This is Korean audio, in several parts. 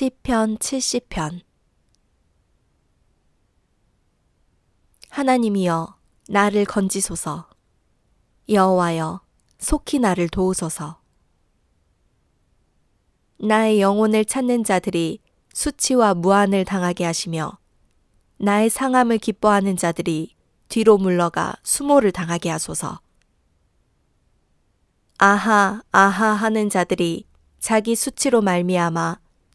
시편 70편. 하나님이여 나를 건지소서. 여호와여 속히 나를 도우소서. 나의 영혼을 찾는 자들이 수치와 무한을 당하게 하시며 나의 상함을 기뻐하는 자들이 뒤로 물러가 수모를 당하게 하소서. 아하 아하 하는 자들이 자기 수치로 말미암아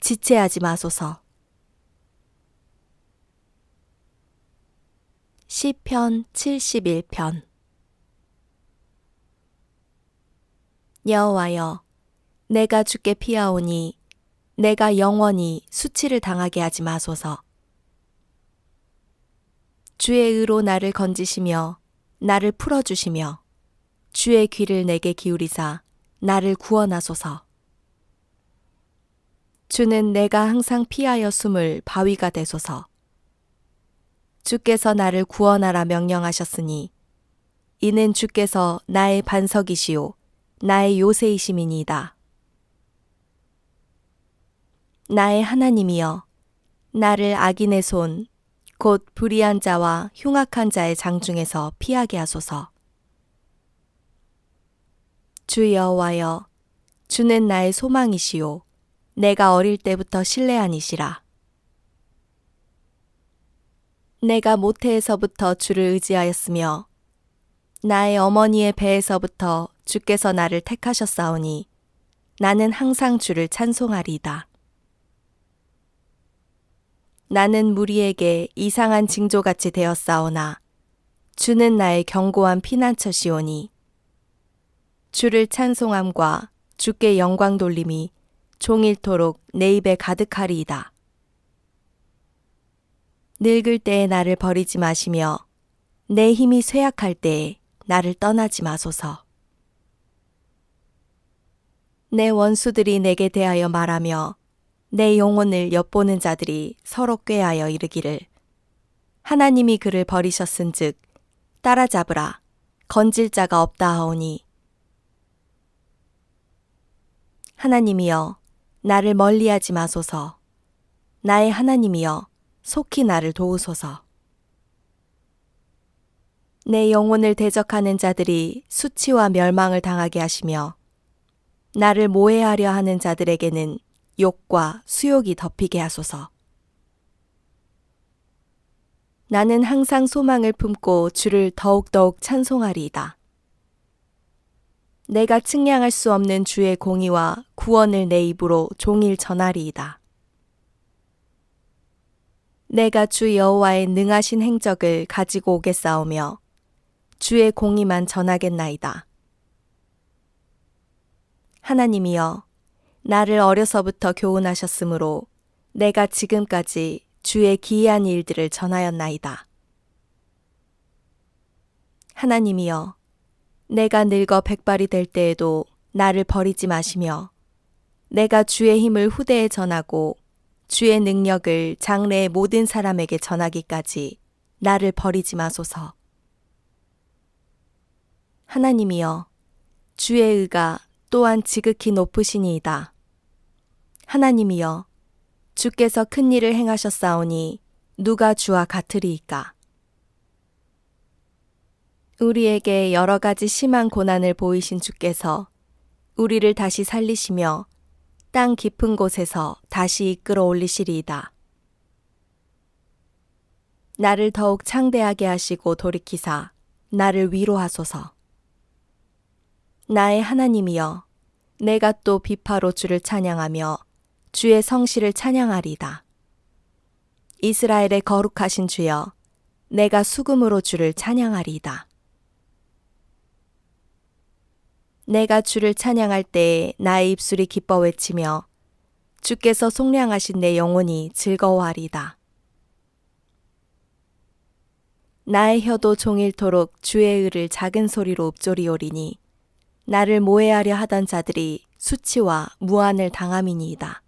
지체하지 마소서. 시편 71편 여호와여 내가 주께 피하오니 내가 영원히 수치를 당하게 하지 마소서. 주의 의로 나를 건지시며 나를 풀어 주시며 주의 귀를 내게 기울이사 나를 구원하소서. 주는 내가 항상 피하여 숨을 바위가 되소서. 주께서 나를 구원하라 명령하셨으니 이는 주께서 나의 반석이시요 나의 요새이심이니이다. 나의 하나님이여 나를 악인의 손 곧 불의한 자와 흉악한 자의 장중에서 피하게 하소서. 주 여호와여 주는 나의 소망이시요 내가 어릴 때부터 신뢰하니시라 내가 모태에서부터 주를 의지하였으며 나의 어머니의 배에서부터 주께서 나를 택하셨사오니 나는 항상 주를 찬송하리이다. 나는 무리에게 이상한 징조같이 되었사오나 주는 나의 견고한 피난처시오니 주를 찬송함과 주께 영광 돌림이 종일토록 내 입에 가득하리이다. 늙을 때에 나를 버리지 마시며 내 힘이 쇠약할 때에 나를 떠나지 마소서. 내 원수들이 내게 대하여 말하며 내 영혼을 엿보는 자들이 서로 꾀하여 이르기를 하나님이 그를 버리셨은즉 따라잡으라 건질 자가 없다 하오니 하나님이여 나를 멀리하지 마소서 나의 하나님이여 속히 나를 도우소서 내 영혼을 대적하는 자들이 수치와 멸망을 당하게 하시며 나를 모해하려 하는 자들에게는 욕과 수욕이 덮이게 하소서. 나는 항상 소망을 품고 주를 더욱더욱 찬송하리이다. 내가 측량할 수 없는 주의 공의와 구원을 내 입으로 종일 전하리이다. 내가 주 여호와의 능하신 행적을 가지고 오겠사오며 주의 공의만 전하겠나이다. 하나님이여 나를 어려서부터 교훈하셨으므로 내가 지금까지 주의 기이한 일들을 전하였나이다. 하나님이여 내가 늙어 백발이 될 때에도 나를 버리지 마시며 내가 주의 힘을 후대에 전하고 주의 능력을 장래의 모든 사람에게 전하기까지 나를 버리지 마소서. 하나님이여 주의 의가 또한 지극히 높으시니이다. 하나님이여 주께서 큰 일을 행하셨사오니 누가 주와 같으리이까? 우리에게 여러 가지 심한 고난을 보이신 주께서 우리를 다시 살리시며 땅 깊은 곳에서 다시 이끌어 올리시리이다. 나를 더욱 창대하게 하시고 돌이키사 나를 위로하소서. 나의 하나님이여 내가 또 비파로 주를 찬양하며 주의 성실을 찬양하리이다. 이스라엘의 거룩하신 주여 내가 수금으로 주를 찬양하리이다. 내가 주를 찬양할 때에 나의 입술이 기뻐 외치며 주께서 속량하신 내 영혼이 즐거워하리다. 나의 혀도 종일토록 주의 의를 작은 소리로 읊조리오리니 나를 모해하려 하던 자들이 수치와 무한을 당함이니이다.